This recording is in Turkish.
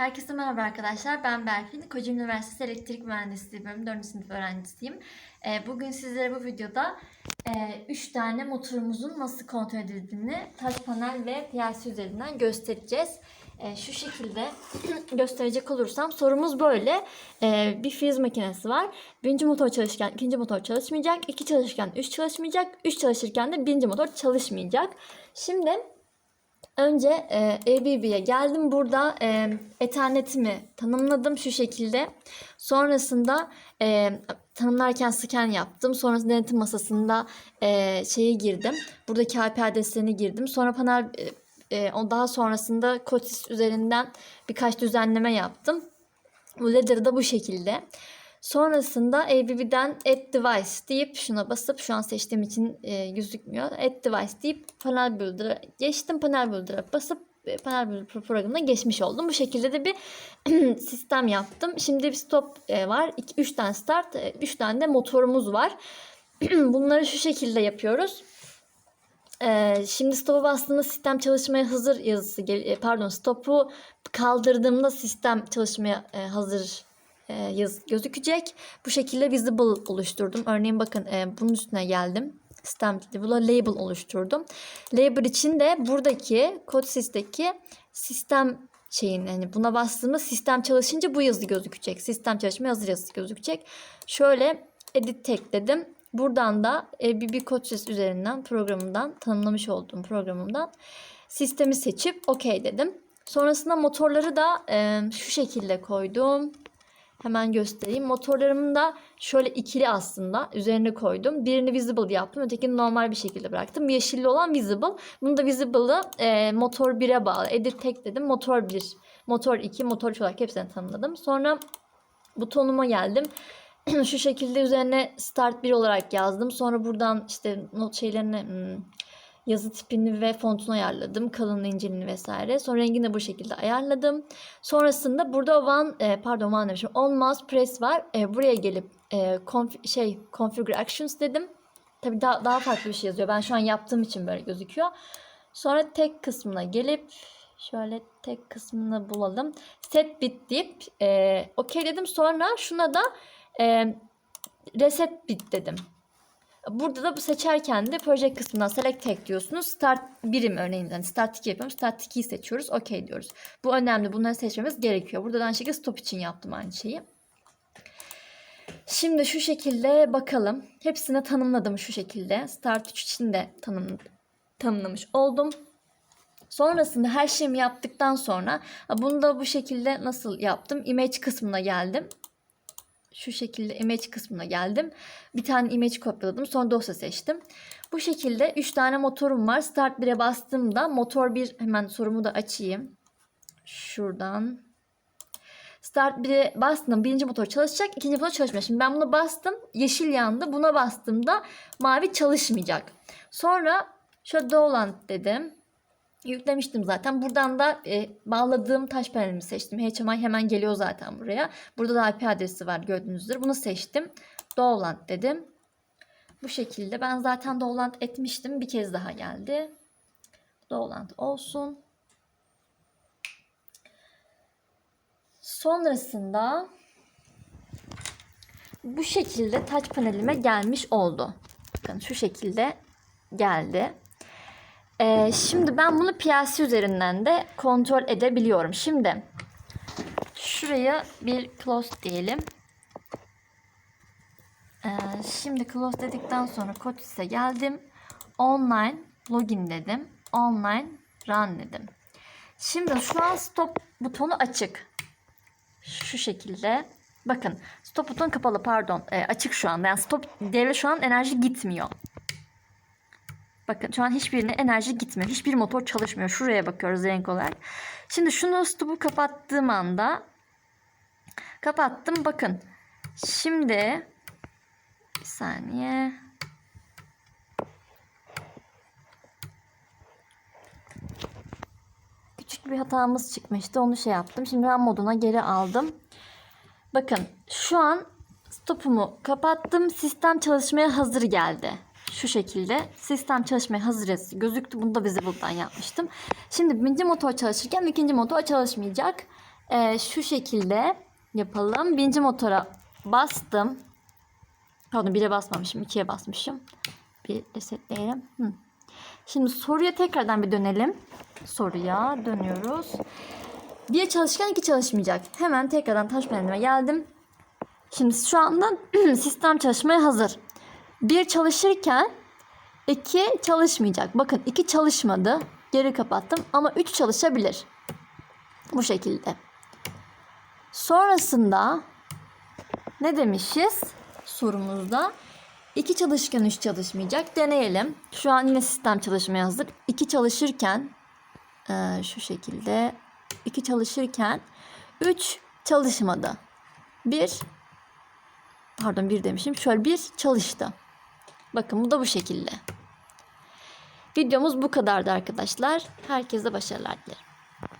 Herkese merhaba arkadaşlar. Ben Berfin. Kocaeli Üniversitesi Elektrik Mühendisliği bölümü 4. sınıf öğrencisiyim. Ee, Bugün sizlere bu videoda 3 tane motorumuzun nasıl kontrol edildiğini touch panel ve PLC üzerinden göstereceğiz. Ee, Şu şekilde gösterecek olursam sorumuz böyle. Ee, Bir friz makinesi var. Birinci motor çalışırken ikinci motor çalışmayacak. iki çalışırken üç çalışmayacak. Üç çalışırken de birinci motor çalışmayacak. Şimdi Önce e, ABB'ye geldim. Burada e, Ethernet'imi tanımladım şu şekilde. Sonrasında e, tanımlarken scan yaptım. Sonrasında denetim masasında e, şeyi girdim. Buradaki IP adreslerini girdim. Sonra panel e, e, daha sonrasında Kotis üzerinden birkaç düzenleme yaptım. Bu ladder'ı da bu şekilde. Sonrasında ABB'den Add Device deyip şuna basıp şu an seçtiğim için e, gözükmüyor. Add Device deyip Panel Builder'a geçtim. Panel Builder'a basıp e, Panel Builder programına geçmiş oldum. Bu şekilde de bir sistem yaptım. Şimdi bir stop e, var. 3 tane start, 3 tane de motorumuz var. Bunları şu şekilde yapıyoruz. Ee, şimdi stop'a bastığımda sistem çalışmaya hazır yazısı e, pardon stop'u kaldırdığımda sistem çalışmaya e, hazır e, yaz gözükecek. Bu şekilde visible oluşturdum. Örneğin bakın e, bunun üstüne geldim. Sistem buna label oluşturdum. Label için de buradaki CodeSys'teki sistem şeyin hani buna bastığımda sistem çalışınca bu yazı gözükecek. Sistem çalışmaya hazır yazısı gözükecek. Şöyle edit tek dedim. Buradan da e, bir CodeSys üzerinden programımdan tanımlamış olduğum programımdan sistemi seçip OK dedim. Sonrasında motorları da e, şu şekilde koydum. Hemen göstereyim. Motorlarımı da şöyle ikili aslında üzerine koydum. Birini visible yaptım. Ötekini normal bir şekilde bıraktım. Yeşilli olan visible. Bunu da visible'ı e, motor 1'e bağlı. Edit tek dedim. Motor 1, motor 2, motor 3 olarak hepsini tanımladım. Sonra butonuma geldim. Şu şekilde üzerine start 1 olarak yazdım. Sonra buradan işte not şeylerini hmm, yazı tipini ve fontunu ayarladım. Kalınlığı, inceliğini vesaire. Sonra rengini de bu şekilde ayarladım. Sonrasında burada one, pardon one demişim. On mouse press var. E, buraya gelip e, conf- şey configure actions dedim. Tabii daha, daha farklı bir şey yazıyor. Ben şu an yaptığım için böyle gözüküyor. Sonra tek kısmına gelip şöyle tek kısmını bulalım. Set bit deyip e, okey dedim. Sonra şuna da e, reset bit dedim. Burada da bu seçerken de proje kısmından select tek diyorsunuz. Start birim örneğin yani start 2 yapıyorum. Start 2'yi seçiyoruz. OK diyoruz. Bu önemli. Bunları seçmemiz gerekiyor. Burada da aynı şekilde stop için yaptım aynı şeyi. Şimdi şu şekilde bakalım. Hepsini tanımladım şu şekilde. Start 3 için de tanım, tanımlamış oldum. Sonrasında her şeyimi yaptıktan sonra bunu da bu şekilde nasıl yaptım? Image kısmına geldim şu şekilde image kısmına geldim. Bir tane image kopyaladım. Sonra dosya seçtim. Bu şekilde 3 tane motorum var. Start 1'e bastığımda motor 1 hemen sorumu da açayım. Şuradan. Start 1'e bastım. Birinci motor çalışacak. ikinci motor çalışmıyor. Şimdi ben buna bastım. Yeşil yandı. Buna bastığımda mavi çalışmayacak. Sonra şöyle Dolant dedim. Yüklemiştim zaten. Buradan da e, bağladığım taş panelimi seçtim. HMI hemen geliyor zaten buraya. Burada da IP adresi var gördüğünüz üzere. Bunu seçtim. Download dedim. Bu şekilde. Ben zaten download etmiştim. Bir kez daha geldi. Download olsun. Sonrasında bu şekilde touch panelime gelmiş oldu. Bakın şu şekilde geldi. Ee, şimdi ben bunu PLC üzerinden de kontrol edebiliyorum. Şimdi şuraya bir close diyelim. Ee, şimdi close dedikten sonra Kotis'e geldim. Online login dedim. Online run dedim. Şimdi şu an stop butonu açık. Şu şekilde. Bakın stop butonu kapalı pardon. Ee, açık şu anda. Yani stop devre şu an enerji gitmiyor. Bakın şu an hiçbirine enerji gitmiyor. Hiçbir motor çalışmıyor. Şuraya bakıyoruz renk olarak. Şimdi şunu stop'u kapattığım anda kapattım. Bakın. Şimdi bir saniye. Küçük bir hatamız çıkmıştı. Onu şey yaptım. Şimdi ben moduna geri aldım. Bakın şu an stopumu kapattım. Sistem çalışmaya hazır geldi şu şekilde sistem çalışmaya hazır gözüktü. Bunu da Visible'dan yapmıştım. Şimdi birinci motor çalışırken ikinci motor çalışmayacak. Ee, şu şekilde yapalım. Birinci motora bastım. Pardon 1'e basmamışım. 2'ye basmışım. Bir resetleyelim. Hı. Şimdi soruya tekrardan bir dönelim. Soruya dönüyoruz. Bir çalışkan iki çalışmayacak. Hemen tekrardan taş panelime geldim. Şimdi şu anda sistem çalışmaya hazır. Bir çalışırken iki çalışmayacak. Bakın iki çalışmadı. Geri kapattım ama üç çalışabilir. Bu şekilde. Sonrasında ne demişiz sorumuzda? İki çalışırken üç çalışmayacak. Deneyelim. Şu an yine sistem çalışmaya hazır. İki çalışırken eee, şu şekilde iki çalışırken üç çalışmadı. Bir pardon bir demişim. Şöyle bir çalıştı. Bakın bu da bu şekilde. Videomuz bu kadardı arkadaşlar. Herkese başarılar dilerim.